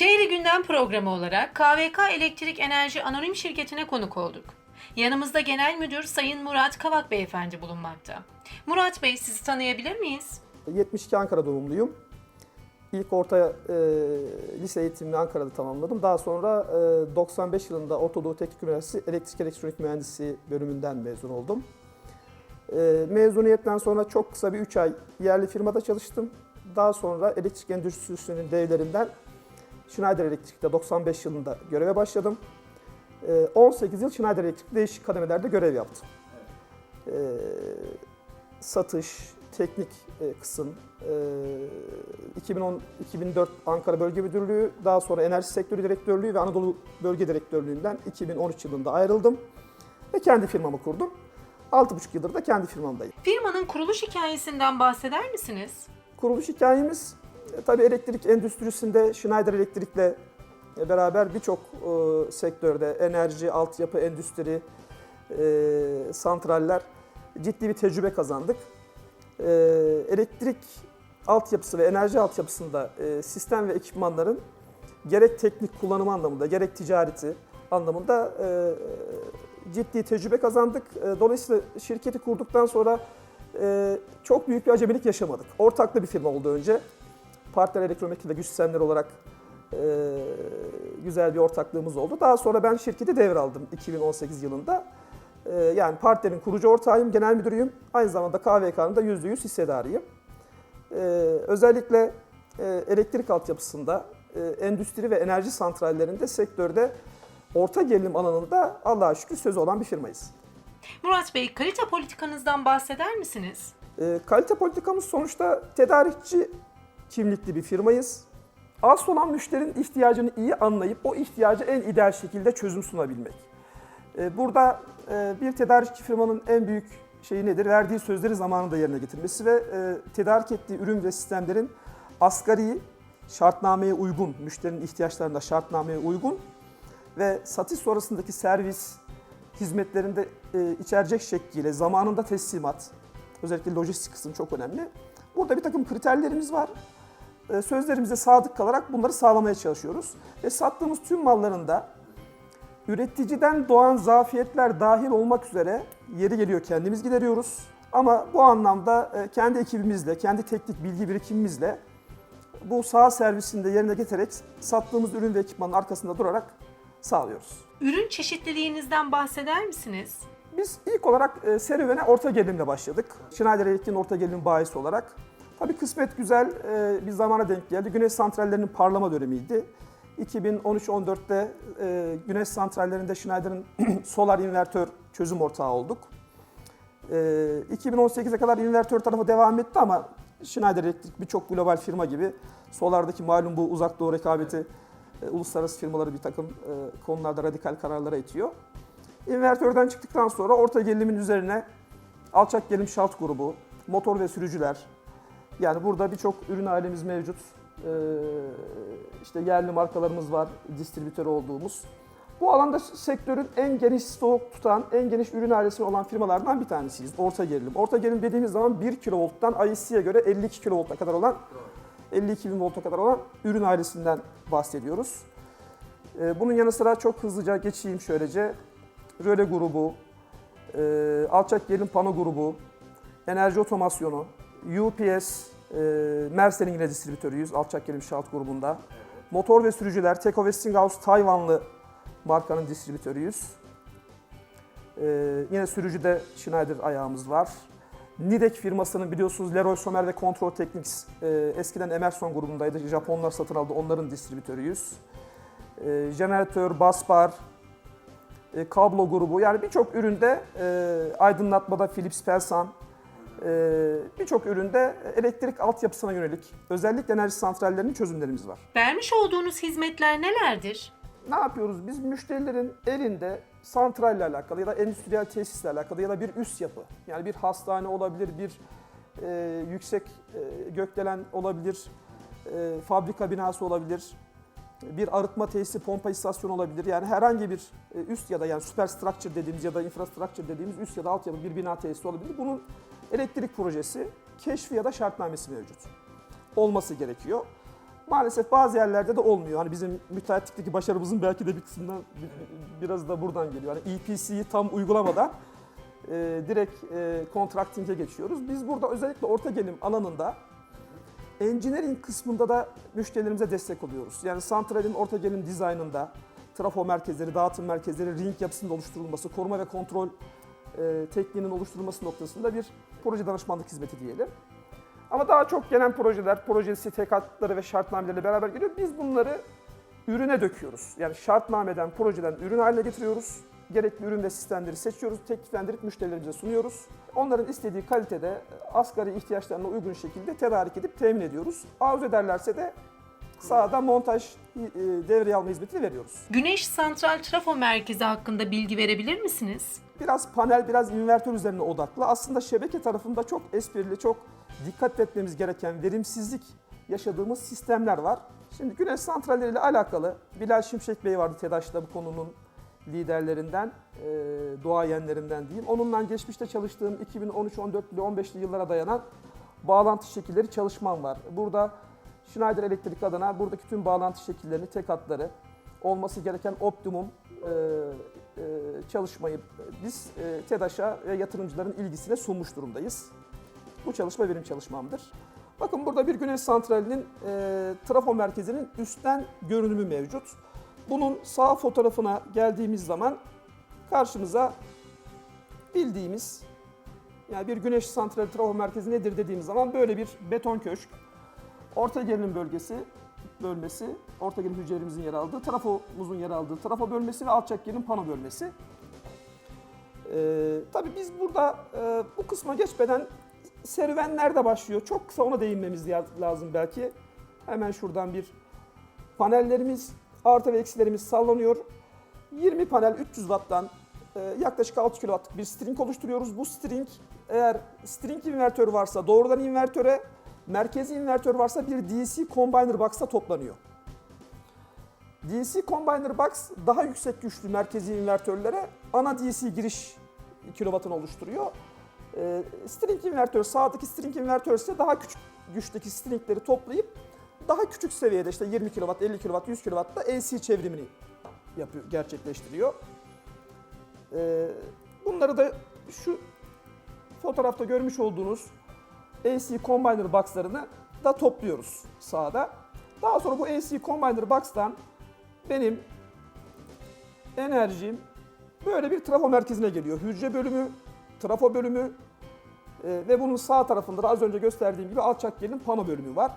Şehri Gündem programı olarak KVK Elektrik Enerji Anonim Şirketi'ne konuk olduk. Yanımızda Genel Müdür Sayın Murat Kavak Beyefendi bulunmakta. Murat Bey sizi tanıyabilir miyiz? 72 Ankara doğumluyum. İlk orta e, lise eğitimini Ankara'da tamamladım. Daha sonra e, 95 yılında Orta Doğu Teknik Üniversitesi Elektrik Elektronik Mühendisliği bölümünden mezun oldum. E, mezuniyetten sonra çok kısa bir 3 ay yerli firmada çalıştım. Daha sonra elektrik endüstrisinin devlerinden Schneider Elektrik'te 95 yılında göreve başladım. E, 18 yıl Schneider Elektrik'te değişik kademelerde görev yaptım. E, satış, teknik e, kısım, e, 2010-2004 Ankara Bölge Müdürlüğü, daha sonra Enerji Sektörü Direktörlüğü ve Anadolu Bölge Direktörlüğü'nden 2013 yılında ayrıldım ve kendi firmamı kurdum. 6,5 yıldır da kendi firmamdayım. Firmanın kuruluş hikayesinden bahseder misiniz? Kuruluş hikayemiz e, tabii elektrik endüstrisinde Schneider Elektrik'le e, beraber birçok e, sektörde enerji, altyapı, endüstri, e, santraller ciddi bir tecrübe kazandık. E, elektrik altyapısı ve enerji altyapısında e, sistem ve ekipmanların gerek teknik kullanımı anlamında gerek ticareti anlamında e, ciddi tecrübe kazandık. E, dolayısıyla şirketi kurduktan sonra e, çok büyük bir acemilik yaşamadık. Ortaklı bir firma oldu önce. Partner Elektronik ve Güç Sistemleri olarak e, güzel bir ortaklığımız oldu. Daha sonra ben şirketi devraldım 2018 yılında. E, yani partnerin kurucu ortağıyım, genel müdürüyüm. Aynı zamanda KVK'nın da %100 hissedarıyım. E, özellikle e, elektrik altyapısında, e, endüstri ve enerji santrallerinde sektörde orta gerilim alanında Allah'a şükür sözü olan bir firmayız. Murat Bey kalite politikanızdan bahseder misiniz? E, kalite politikamız sonuçta tedarikçi kimlikli bir firmayız. Az olan müşterinin ihtiyacını iyi anlayıp o ihtiyacı en ideal şekilde çözüm sunabilmek. E, burada e, bir tedarikçi firmanın en büyük şeyi nedir? Verdiği sözleri zamanında yerine getirmesi ve e, tedarik ettiği ürün ve sistemlerin asgari şartnameye uygun, müşterinin ihtiyaçlarında şartnameye uygun ve satış sonrasındaki servis hizmetlerinde e, içerecek şekliyle zamanında teslimat, özellikle lojistik kısım çok önemli. Burada bir takım kriterlerimiz var. E, sözlerimize sadık kalarak bunları sağlamaya çalışıyoruz. Ve sattığımız tüm malların da üreticiden doğan zafiyetler dahil olmak üzere yeri geliyor kendimiz gideriyoruz. Ama bu anlamda e, kendi ekibimizle, kendi teknik bilgi birikimimizle bu sağ servisinde yerine getirerek sattığımız ürün ve ekipmanın arkasında durarak sağlıyoruz. Ürün çeşitliliğinizden bahseder misiniz? Biz ilk olarak e, serüvene orta gerilimle başladık. Schneider Elektrik'in orta gerilim bayisi olarak. Tabii kısmet güzel e, bir zamana denk geldi. Güneş santrallerinin parlama dönemiydi. 2013-14'te e, güneş santrallerinde Schneider'ın solar invertör çözüm ortağı olduk. E, 2018'e kadar invertör tarafı devam etti ama Schneider Elektrik birçok global firma gibi solardaki malum bu uzak doğu rekabeti e, uluslararası firmaları bir takım e, konularda radikal kararlara itiyor. İnvertörden çıktıktan sonra orta gerilimin üzerine alçak gerilim şalt grubu, motor ve sürücüler. Yani burada birçok ürün ailemiz mevcut. Ee, işte yerli markalarımız var, distribütör olduğumuz. Bu alanda sektörün en geniş stok tutan, en geniş ürün ailesi olan firmalardan bir tanesiyiz. Orta gerilim. Orta gerilim dediğimiz zaman 1 kV'dan IEC'ye göre 52 kV'a kadar olan 52 bin volta kadar olan ürün ailesinden bahsediyoruz. Ee, Bunun yanı sıra çok hızlıca geçeyim şöylece. Röle grubu, e, alçak gerilim pano grubu, enerji otomasyonu, UPS, e, Mersen'in yine distribütörüyüz alçak gerilim şalt grubunda. Motor ve sürücüler, Teko Westinghouse Tayvanlı markanın distribütörüyüz. E, yine sürücüde Schneider ayağımız var. Nidec firmasının biliyorsunuz Leroy Somer ve Control Technics e, eskiden Emerson grubundaydı. Japonlar satın aldı. Onların distribütörüyüz. E, jeneratör, basbar, e, kablo grubu yani birçok üründe e, aydınlatmada Philips Pelsan birçok üründe elektrik altyapısına yönelik özellikle enerji santrallerinin çözümlerimiz var. Vermiş olduğunuz hizmetler nelerdir? Ne yapıyoruz? Biz müşterilerin elinde santralle alakalı ya da endüstriyel tesisle alakalı ya da bir üst yapı yani bir hastane olabilir, bir e, yüksek e, gökdelen olabilir, e, fabrika binası olabilir, bir arıtma tesisi, pompa istasyonu olabilir. Yani herhangi bir e, üst ya da yani superstructure dediğimiz ya da infrastructure dediğimiz üst ya da altyapı bir bina tesisi olabilir. Bunun elektrik projesi, keşfi ya da şartnamesi mevcut. Olması gerekiyor. maalesef bazı yerlerde de olmuyor. Hani bizim müteahhitlikteki başarımızın belki de bir kısmından bi- biraz da buradan geliyor. Hani EPC'yi tam uygulamadan e, direkt e, contracting'e geçiyoruz. Biz burada özellikle orta gelim alanında engineering kısmında da müşterilerimize destek oluyoruz. Yani santralin orta gelim dizaynında trafo merkezleri, dağıtım merkezleri, ring yapısının oluşturulması, koruma ve kontrol e, tekniğinin oluşturulması noktasında bir proje danışmanlık hizmeti diyelim. Ama daha çok gelen projeler, projesi, tekatları ve şartnamelerle beraber geliyor. Biz bunları ürüne döküyoruz. Yani şartnameden, projeden ürün haline getiriyoruz. Gerekli ürün ve sistemleri seçiyoruz, tekliflendirip müşterilerimize sunuyoruz. Onların istediği kalitede asgari ihtiyaçlarına uygun şekilde tedarik edip temin ediyoruz. Arzu ederlerse de sahada montaj e, devreye alma hizmetini veriyoruz. Güneş Santral Trafo Merkezi hakkında bilgi verebilir misiniz? Biraz panel, biraz invertör üzerine odaklı. Aslında şebeke tarafında çok esprili, çok dikkat etmemiz gereken verimsizlik yaşadığımız sistemler var. Şimdi güneş santralleri ile alakalı Bilal Şimşek Bey vardı TEDAŞ'ta bu konunun liderlerinden, e, duayenlerinden diyeyim. Onunla geçmişte çalıştığım 2013-14'lü 15'li yıllara dayanan bağlantı şekilleri çalışmam var. Burada Schneider Elektrik adına buradaki tüm bağlantı şekillerini, tek hatları, olması gereken optimum çalışmayı biz e, TEDAŞ'a ve yatırımcıların ilgisine sunmuş durumdayız. Bu çalışma benim çalışmamdır. Bakın burada bir güneş santralinin e, trafo merkezinin üstten görünümü mevcut. Bunun sağ fotoğrafına geldiğimiz zaman karşımıza bildiğimiz yani bir güneş santrali trafo merkezi nedir dediğimiz zaman böyle bir beton köşk, orta gerilim bölgesi, bölmesi, orta gerilim hücrelerimizin yer aldığı, trafomuzun yer aldığı trafo bölmesi ve alçak gerilim pano bölmesi. Ee, tabii biz burada e, bu kısma geçmeden serüven nerede başlıyor? Çok kısa ona değinmemiz lazım belki. Hemen şuradan bir panellerimiz, artı ve eksilerimiz sallanıyor. 20 panel 300 watt'tan e, yaklaşık 6 kW'lık bir string oluşturuyoruz. Bu string eğer string invertör varsa doğrudan invertöre, merkezi invertör varsa bir DC combiner box'a toplanıyor. DC Combiner Box daha yüksek güçlü merkezi invertörlere ana DC giriş kilovatını oluşturuyor. Ee, string invertör, sağdaki string invertör ise daha küçük güçteki stringleri toplayıp daha küçük seviyede işte 20 kW, 50 kW, 100 kW'da AC çevrimini yapıyor, gerçekleştiriyor. Ee, bunları da şu fotoğrafta görmüş olduğunuz AC Combiner Box'larını da topluyoruz sağda. Daha sonra bu AC Combiner Box'tan benim enerjim böyle bir trafo merkezine geliyor. Hücre bölümü, trafo bölümü e, ve bunun sağ tarafında da az önce gösterdiğim gibi alçak gerilim pano bölümü var.